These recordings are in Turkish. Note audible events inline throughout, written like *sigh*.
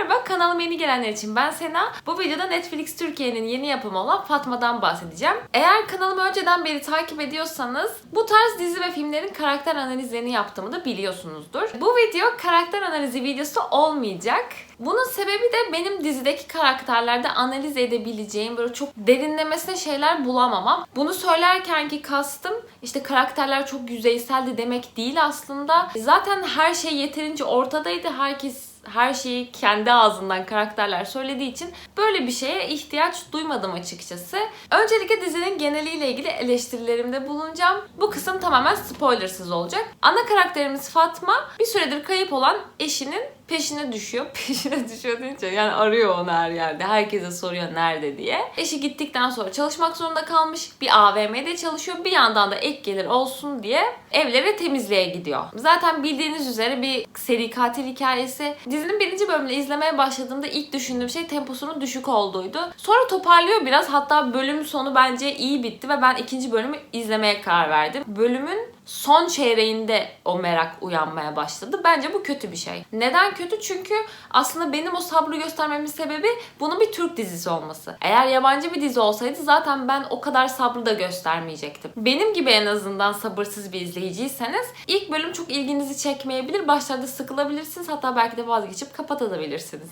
merhaba kanalıma yeni gelenler için ben Sena. Bu videoda Netflix Türkiye'nin yeni yapımı olan Fatma'dan bahsedeceğim. Eğer kanalımı önceden beri takip ediyorsanız bu tarz dizi ve filmlerin karakter analizlerini yaptığımı da biliyorsunuzdur. Bu video karakter analizi videosu olmayacak. Bunun sebebi de benim dizideki karakterlerde analiz edebileceğim böyle çok derinlemesine şeyler bulamamam. Bunu söylerken ki kastım işte karakterler çok yüzeyseldi demek değil aslında. Zaten her şey yeterince ortadaydı. Herkes her şeyi kendi ağzından karakterler söylediği için böyle bir şeye ihtiyaç duymadım açıkçası. Öncelikle dizinin geneliyle ilgili eleştirilerimde bulunacağım. Bu kısım tamamen spoilersız olacak. Ana karakterimiz Fatma bir süredir kayıp olan eşinin peşine düşüyor. *laughs* Peşine düşüyor deyince yani arıyor onu her yerde. Herkese soruyor nerede diye. Eşi gittikten sonra çalışmak zorunda kalmış. Bir AVM'de çalışıyor. Bir yandan da ek gelir olsun diye evlere temizliğe gidiyor. Zaten bildiğiniz üzere bir seri katil hikayesi. Dizinin birinci bölümünü izlemeye başladığımda ilk düşündüğüm şey temposunun düşük olduğuydu. Sonra toparlıyor biraz. Hatta bölüm sonu bence iyi bitti ve ben ikinci bölümü izlemeye karar verdim. Bölümün son çeyreğinde o merak uyanmaya başladı. Bence bu kötü bir şey. Neden kötü? Çünkü aslında benim o sabrı göstermemin sebebi bunun bir Türk dizisi olması. Eğer yabancı bir dizi olsaydı zaten ben o kadar sabrı da göstermeyecektim. Benim gibi en azından sabırsız bir izleyiciyseniz ilk bölüm çok ilginizi çekmeyebilir. Başlarda sıkılabilirsiniz. Hatta belki de vazgeçip kapatabilirsiniz.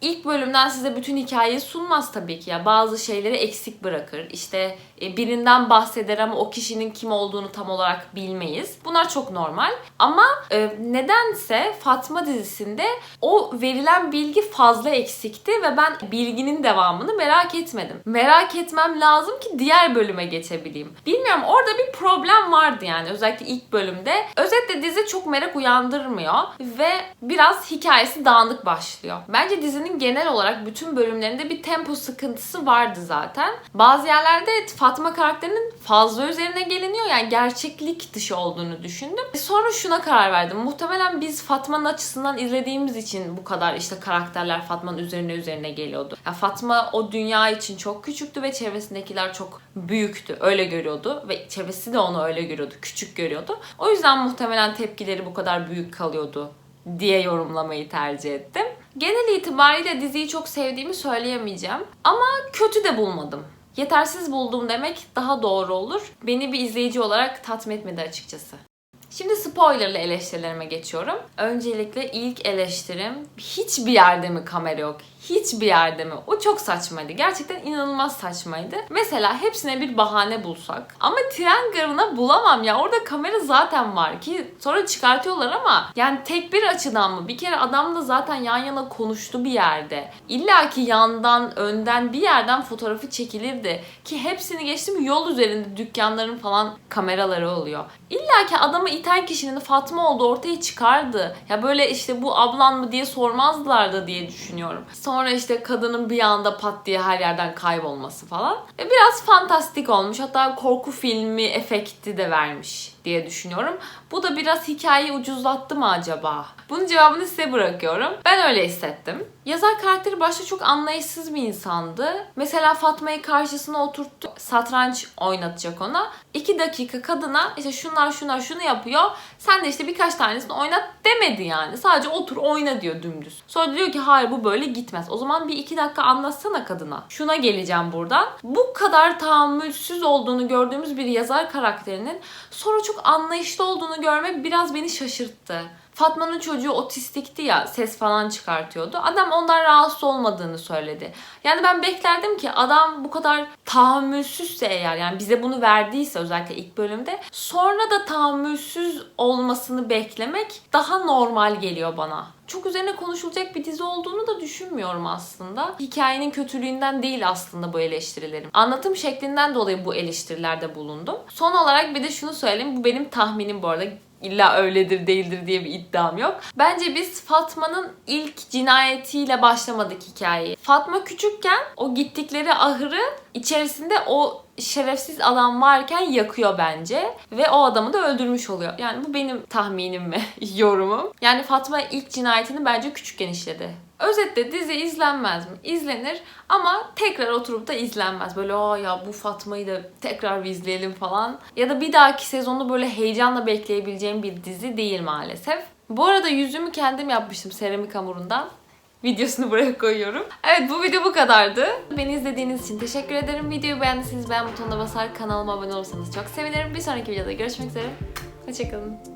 İlk bölümden size bütün hikayeyi sunmaz tabii ki ya. Bazı şeyleri eksik bırakır. İşte e, birinden bahseder ama o kişinin kim olduğunu tam olarak bilmeyiz. Bunlar çok normal. Ama e, nedense Fatma dizisinde o verilen bilgi fazla eksikti ve ben bilginin devamını merak etmedim. Merak etmem lazım ki diğer bölüme geçebileyim. Bilmiyorum orada bir problem vardı yani özellikle ilk bölümde. Özetle dizi çok merak uyandırmıyor ve biraz hikayesi dağınık başlıyor. Bence dizinin genel olarak bütün bölümlerinde bir tempo sıkıntısı vardı zaten. Bazı yerlerde Fatma karakterinin fazla üzerine geliniyor yani gerçeklik dışı olduğunu düşündüm. Sonra şuna karar verdim. Muhtemelen biz Fatma'nın açısından izlediğimiz için bu kadar işte karakterler Fatma'nın üzerine üzerine geliyordu. Ya Fatma o dünya için çok küçüktü ve çevresindekiler çok büyüktü. Öyle görüyordu ve çevresi de onu öyle görüyordu. Küçük görüyordu. O yüzden muhtemelen tepkileri bu kadar büyük kalıyordu diye yorumlamayı tercih ettim. Genel itibariyle diziyi çok sevdiğimi söyleyemeyeceğim. Ama kötü de bulmadım. Yetersiz buldum demek daha doğru olur. Beni bir izleyici olarak tatmin etmedi açıkçası. Şimdi spoilerlı eleştirilerime geçiyorum. Öncelikle ilk eleştirim hiçbir yerde mi kamera yok? Hiçbir yerde mi? O çok saçmaydı. Gerçekten inanılmaz saçmaydı. Mesela hepsine bir bahane bulsak. Ama tren garına bulamam ya. Orada kamera zaten var ki sonra çıkartıyorlar ama yani tek bir açıdan mı? Bir kere adamla zaten yan yana konuştu bir yerde. İlla ki yandan, önden bir yerden fotoğrafı çekilirdi. Ki hepsini geçtim yol üzerinde dükkanların falan kameraları oluyor. İlla ki adamı iten kişinin Fatma olduğu ortaya çıkardı. Ya böyle işte bu ablan mı diye sormazlardı diye düşünüyorum. Sonra işte kadının bir anda pat diye her yerden kaybolması falan. Ve biraz fantastik olmuş. Hatta korku filmi efekti de vermiş diye düşünüyorum. Bu da biraz hikayeyi ucuzlattı mı acaba? Bunun cevabını size bırakıyorum. Ben öyle hissettim. Yazar karakteri başta çok anlayışsız bir insandı. Mesela Fatma'yı karşısına oturttu. Satranç oynatacak ona. İki dakika kadına işte şunlar şunlar şunu yapıyor. Sen de işte birkaç tanesini oynat demedi yani. Sadece otur oyna diyor dümdüz. Sonra diyor ki hayır bu böyle gitmez. O zaman bir iki dakika anlatsana kadına. Şuna geleceğim buradan. Bu kadar tahammülsüz olduğunu gördüğümüz bir yazar karakterinin sonra çok anlayışlı olduğunu görmek biraz beni şaşırttı. Fatma'nın çocuğu otistikti ya ses falan çıkartıyordu. Adam ondan rahatsız olmadığını söyledi. Yani ben beklerdim ki adam bu kadar tahammülsüzse eğer yani bize bunu verdiyse özellikle ilk bölümde sonra da tahammülsüz olmasını beklemek daha normal geliyor bana. Çok üzerine konuşulacak bir dizi olduğunu da düşünmüyorum aslında. Hikayenin kötülüğünden değil aslında bu eleştirilerim. Anlatım şeklinden dolayı bu eleştirilerde bulundum. Son olarak bir de şunu söyleyeyim. Bu benim tahminim bu arada illa öyledir değildir diye bir iddiam yok. Bence biz Fatma'nın ilk cinayetiyle başlamadık hikayeyi. Fatma küçükken o gittikleri ahırı içerisinde o şerefsiz adam varken yakıyor bence ve o adamı da öldürmüş oluyor. Yani bu benim tahminim ve *laughs* yorumum. Yani Fatma ilk cinayetini bence küçükken işledi. Özetle dizi izlenmez mi? İzlenir ama tekrar oturup da izlenmez. Böyle aa ya bu Fatma'yı da tekrar izleyelim falan. Ya da bir dahaki sezonu böyle heyecanla bekleyebileceğim bir dizi değil maalesef. Bu arada yüzümü kendim yapmıştım seramik hamurundan. Videosunu buraya koyuyorum. Evet bu video bu kadardı. Beni izlediğiniz için teşekkür ederim. Videoyu beğendiyseniz beğen butonuna basar kanalıma abone olursanız çok sevinirim. Bir sonraki videoda görüşmek üzere. Hoşçakalın.